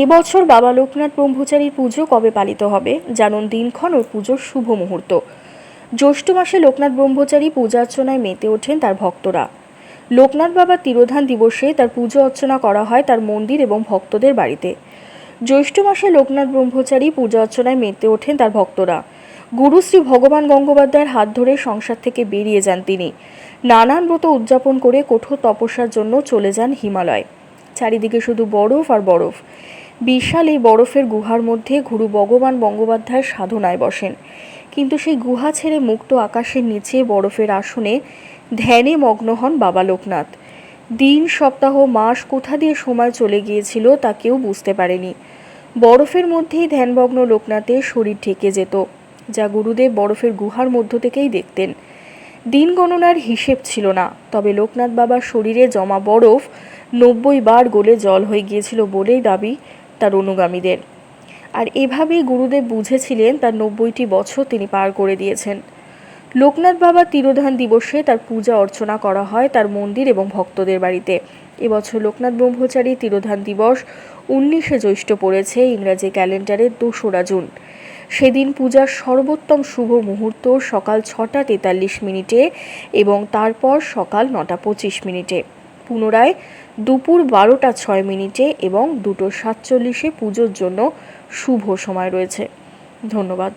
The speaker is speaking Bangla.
এবছর বাবা লোকনাথ ব্রহ্মচারীর পুজো কবে পালিত হবে? জানুন দিনক্ষণ ও পুজোর শুভ মুহূর্ত। জ্যৈষ্ঠ মাসে লোকনাথ ব্রহ্মচারী পূজা অর্চনায় মেতে ওঠেন তার ভক্তরা। লোকনাথ বাবার তিরোধান দিবসে তার পুজো অর্চনা করা হয় তার মন্দির এবং ভক্তদের বাড়িতে। জ্যৈষ্ঠ মাসে লোকনাথ ব্রহ্মচারী পূজা অর্চনায় মেতে ওঠেন তার ভক্তরা। গুরু শ্রী ভগবান গঙ্গোপাধ্যায়ের হাত ধরে সংসার থেকে বেরিয়ে যান তিনি। নানান ব্রত উদযাপন করে কঠোর তপস্যার জন্য চলে যান হিমালয়। চারিদিকে শুধু বরফ আর বরফ। বিশাল এই বরফের গুহার মধ্যে গুরু ভগবান বঙ্গোপাধ্যায় সাধনায় বসেন। কিন্তু সেই গুহা ছেড়ে মুক্ত আকাশের নিচে বরফের আসনে ধ্যানে মগ্ন হন বাবা লোকনাথ। দিন, সপ্তাহ, মাস কোথা দিয়ে সময় চলে গিয়েছিল তা কেউ বুঝতে পারেনি। বরফের মধ্যেই ধ্যানমগ্ন লোকনাথের শরীর ঠেকে যেত, যা গুরুদেব বরফের গুহার মধ্য থেকেই দেখতেন। দিন গণনার হিসেব ছিল না, তবে লোকনাথ বাবার শরীরে জমা বরফ নব্বই বার গোলে জল হয়ে গিয়েছিল বলেই দাবি তার অনুগামীদের। আর এভাবেই গুরুদেব বুঝেছিলেন তার নব্বইটি বছর তিনি পার করে দিয়েছেন। লোকনাথ বাবার তিরোধান দিবসে তার পূজা অর্চনা করা হয় তার মন্দির এবং ভক্তদের বাড়িতে। এবছর লোকনাথ ব্রহ্মচারী তিরোধান দিবস উনিশে জ্যৈষ্ঠ পড়েছে ইংরাজি ক্যালেন্ডারের দোসরা জুন। সেদিন পূজার সর্বোত্তম শুভ মুহূর্ত সকাল ছটা তেতাল্লিশ মিনিটে এবং তারপর সকাল নটা পঁচিশ মিনিটে। পুনরায় দুপুর বারোটা ছয় মিনিটে এবং দুটো সাতচল্লিশে পুজোর জন্য শুভ সময় রয়েছে। ধন্যবাদ।